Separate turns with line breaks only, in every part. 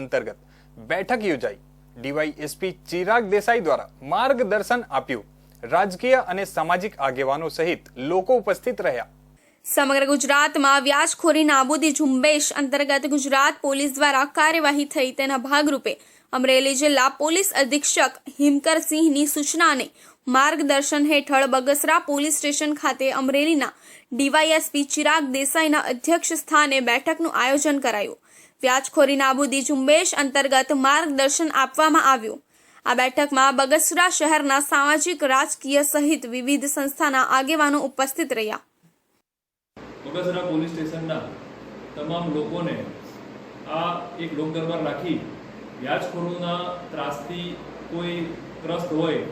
અંતર્ગત બેઠક યોજાઈ. ડીવાયએસપી ચિરાગ દેસાઈ દ્વારા માર્ગદર્શન આપ્યું. રાજકીય અને સામાજિક આગેવાનો સહિત લોકો ઉપસ્થિત રહ્યા.
સમગ્ર ગુજરાતમાં વ્યાજખોરી નાબૂદી ઝુંબેશ અંતર્ગત ગુજરાત પોલીસ દ્વારા કાર્યવાહી થઈ તેના ભાગરૂપે અમરેલી જિલ્લા પોલીસ અધિક્ષક હિમકરસિંહની સૂચનાને માર્ગદર્શન હેઠળ બગસરા પોલીસ સ્ટેશન ખાતે અમરેલીના ડીવાયએસપી ચિરાગ દેસાઈના અધ્યક્ષ સ્થાને બેઠકનું આયોજન કરાયું. વ્યાજખોરી નાબૂદી ઝુંબેશ અંતર્ગત માર્ગદર્શન આપવામાં આવ્યું. આ બેઠકમાં બગસરા શહેરના સામાજિક, રાજકીય સહિત વિવિધ સંસ્થાના આગેવાનો ઉપસ્થિત રહ્યા.
બગસરા પોલીસ સ્ટેશનના તમામ લોકોને આ એક લોક દરબાર રાખી વ્યાજખોરોના ત્રાસથી કોઈ ત્રસ્ત હોય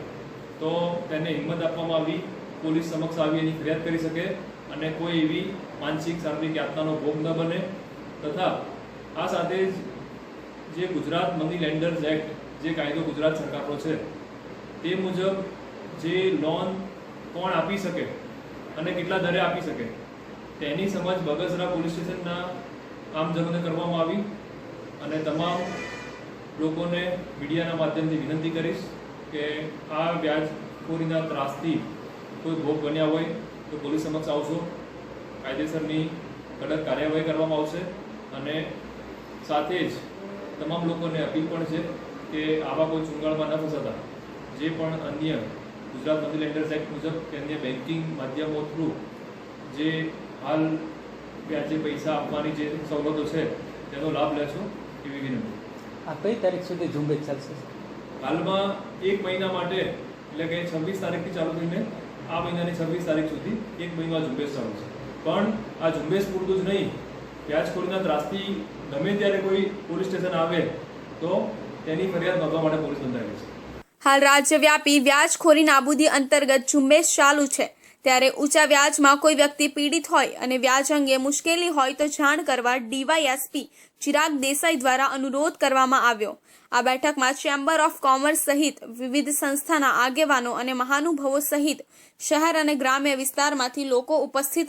તો તેને હિંમત આપવામાં આવી, પોલીસ સમક્ષ આવી એની ફરિયાદ કરી શકે અને કોઈ એવી માનસિક, શારીરિક યાતનાનો ભોગ ન બને તથા આ સાથે જ જે ગુજરાત મની લેન્ડર્સ એક્ટ જે કાયદો ગુજરાત સરકારનો છે, તે મુજબ જે લોન કોણ આપી શકે અને કેટલા દરે આપી શકે, તેની સમજ બગસરા પોલીસ સ્ટેશનના આમજનોને કરવામાં આવી અને તમામ લોકોને મીડિયાના માધ્યમથી વિનંતી કરીશ કે આ વ્યાજખોરીના ત્રાસથી કોઈ ભોગ બન્યા હોય તો પોલીસ સમક્ષ આવશો કાયદેસરની કડક કાર્યવાહી કરવામાં આવશે અને સાથે જ તમામ લોકોને અપીલ પણ છે કે આવા કોઈ ચુંગાળમાં ન ફસાતા. જે પણ અન્ય ગુજરાત મની લેન્ડર્સ એક્ટ મુજબ કે અન્ય બેન્કિંગ માધ્યમો થ્રુ જે હાલ વ્યાજે પૈસા આપવાની જે સવલતો છે તેનો લાભ લેશો એવી વિનંતી.
આ કઈ તારીખ સુધી ઝુંબેશ ચાલશે?
હાલમાં એક મહિના માટે એટલે કે છવ્વીસ તારીખથી ચાલુ થઈને આ મહિનાની છવ્વીસ તારીખ સુધી એક મહિનો ઝુંબેશ ચાલુ છે. પણ આ ઝુંબેશ પૂરતું જ નહીં વ્યાજખોરીના ત્રાસથી ગમે ત્યારે કોઈ પોલીસ સ્ટેશન આવે તો તેની ફરિયાદ નોંધવા માટે પોલીસ નોંધાવી છે.
હાલ રાજ્યવ્યાપી વ્યાજખોરી નાબૂદી અંતર્ગત ઝુંબેશ ચાલુ છે. ત્યારે ઊંચા વ્યાજમાં કોઈ વ્યક્તિ પીડિત હોય અને વ્યાજ અંગે મુશ્કેલી હોય તો જાણ કરવા ડીવાયએસપી ચિરાગ દેસાઈ દ્વારા અનુરોધ કરવામાં આવ્યો. આ બેઠકમાં ચેમ્બર ઓફ કોમર્સ સહિત વિવિધ સંસ્થાના આગેવાનો અને મહાનુભાવો સહિત શહેર અને ગ્રામ્ય વિસ્તારમાંથી લોકો ઉપસ્થિત